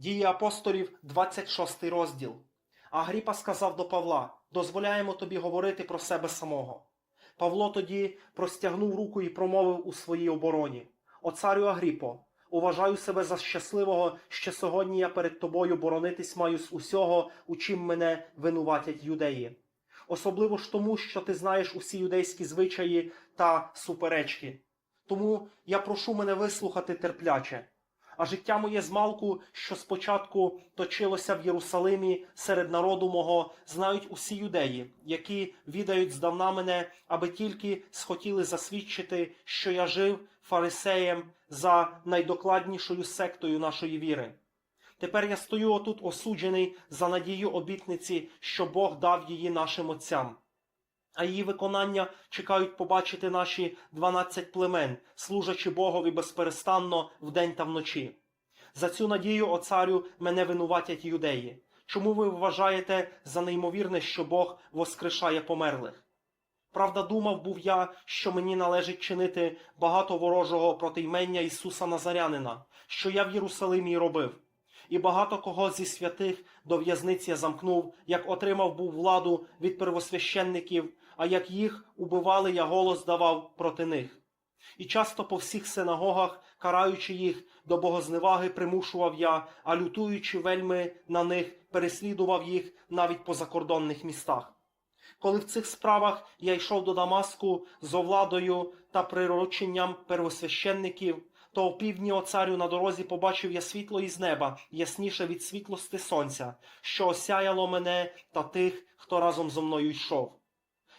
Дії апостолів, 26 розділ. Агріпа сказав до Павла: Дозволяємо тобі говорити про себе самого. Павло тоді простягнув руку і промовив у своїй обороні: О царю Агріпо, уважаю себе за щасливого, що сьогодні я перед тобою боронитись маю з усього, у чим мене винуватять юдеї. Особливо ж тому, що ти знаєш усі юдейські звичаї та суперечки. Тому я прошу мене вислухати терпляче. А життя моє змалку, що спочатку точилося в Єрусалимі серед народу мого, знають усі юдеї, які відають здавна мене, аби тільки схотіли засвідчити, що я жив фарисеєм за найдокладнішою сектою нашої віри. Тепер я стою отут осуджений за надію обітниці, що Бог дав її нашим отцям. А її виконання чекають побачити наші 12 племен, служачи Богові безперестанно вдень та вночі. За цю надію, о царю, мене винуватять юдеї. Чому ви вважаєте за неймовірне, що Бог воскрешає померлих? Правда, думав був я, що мені належить чинити багато ворожого проти ймення Ісуса Назарянина, що я в Єрусалимі робив. І багато кого зі святих до в'язниці я замкнув, як отримав був владу від первосвященників, а як їх убивали, я голос давав проти них. І часто по всіх синагогах, караючи їх до богозневаги, примушував я, а лютуючи вельми на них, переслідував їх навіть по закордонних містах. Коли в цих справах я йшов до Дамаску з овладою та прирученням первосвященників, то о півдні о царю на дорозі побачив я світло із неба, ясніше від світлости сонця, що осяяло мене та тих, хто разом зо мною йшов.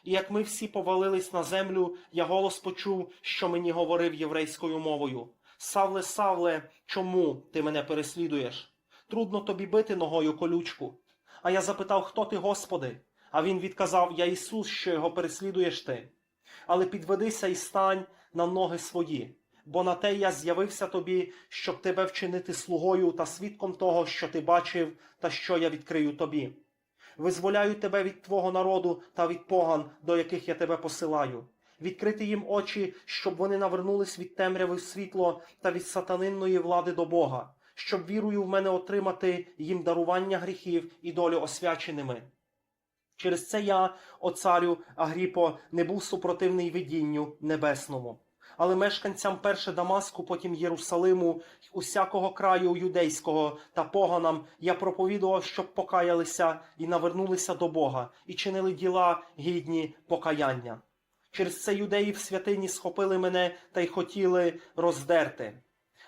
І як ми всі повалились на землю, я голос почув, що мені говорив єврейською мовою. Савле, Савле, чому ти мене переслідуєш? Трудно тобі бити ногою колючку. А я запитав, хто ти, Господи? А він відказав: Я Ісус, що його переслідуєш ти. Але підведися і стань на ноги свої, бо на те я з'явився тобі, щоб тебе вчинити слугою та свідком того, що ти бачив, та що я відкрию тобі. Визволяю тебе від твого народу та від поган, до яких я тебе посилаю. Відкрити їм очі, щоб вони навернулись від темряви в світло та від сатанинної влади до Бога, щоб вірою в мене отримати їм дарування гріхів і долю освяченими. Через це я, о царю Агріпо, не був супротивний видінню небесному. Але мешканцям перше Дамаску, потім Єрусалиму, усякого краю юдейського та поганам я проповідував, щоб покаялися і навернулися до Бога, і чинили діла гідні покаяння. Через це юдеї в святині схопили мене та й хотіли роздерти.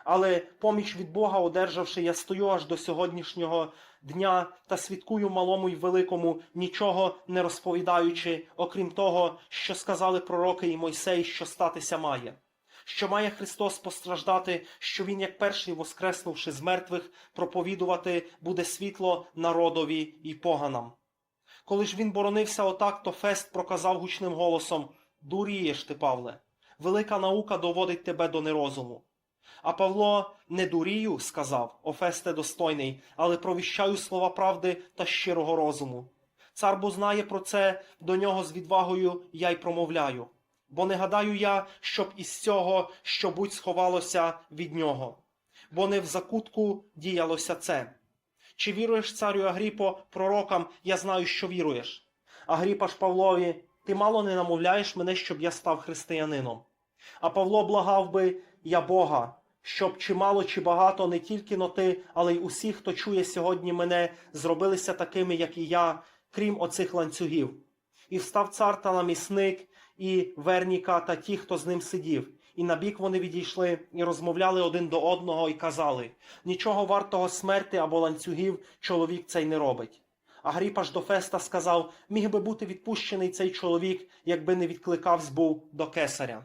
Але поміч від Бога, одержавши, я стою аж до сьогоднішнього дня та свідкую малому й великому, нічого не розповідаючи, окрім того, що сказали пророки і Мойсей, що статися має. Що має Христос постраждати, що Він, як перший, воскреснувши з мертвих, проповідувати буде світло народові і поганам. Коли ж він боронився отак, то Фест проказав гучним голосом Дурієш ти, Павле, велика наука доводить тебе до нерозуму. А Павло не дурію, сказав, Офесте достойний, але провіщаю слова правди та щирого розуму. Цар бо знає про це, до нього з відвагою я й промовляю. Бо не гадаю я, щоб із цього що будь сховалося від нього, бо не в закутку діялося це. Чи віруєш, царю Агріпо, пророкам, я знаю, що віруєш. Агріпа ж Павлові, ти мало не намовляєш мене, щоб я став християнином. А Павло благав би я Бога, щоб чи мало, чи багато не тільки но ти, але й усі, хто чує сьогодні мене, зробилися такими, як і я, крім оцих ланцюгів. І встав цар та намісник, і Верніка та ті, хто з ним сидів. І набік вони відійшли і розмовляли один до одного, і казали нічого вартого смерти або ланцюгів чоловік цей не робить. Агріпа ж до Феста сказав, міг би бути відпущений цей чоловік, якби не відкликавсь був до кесаря.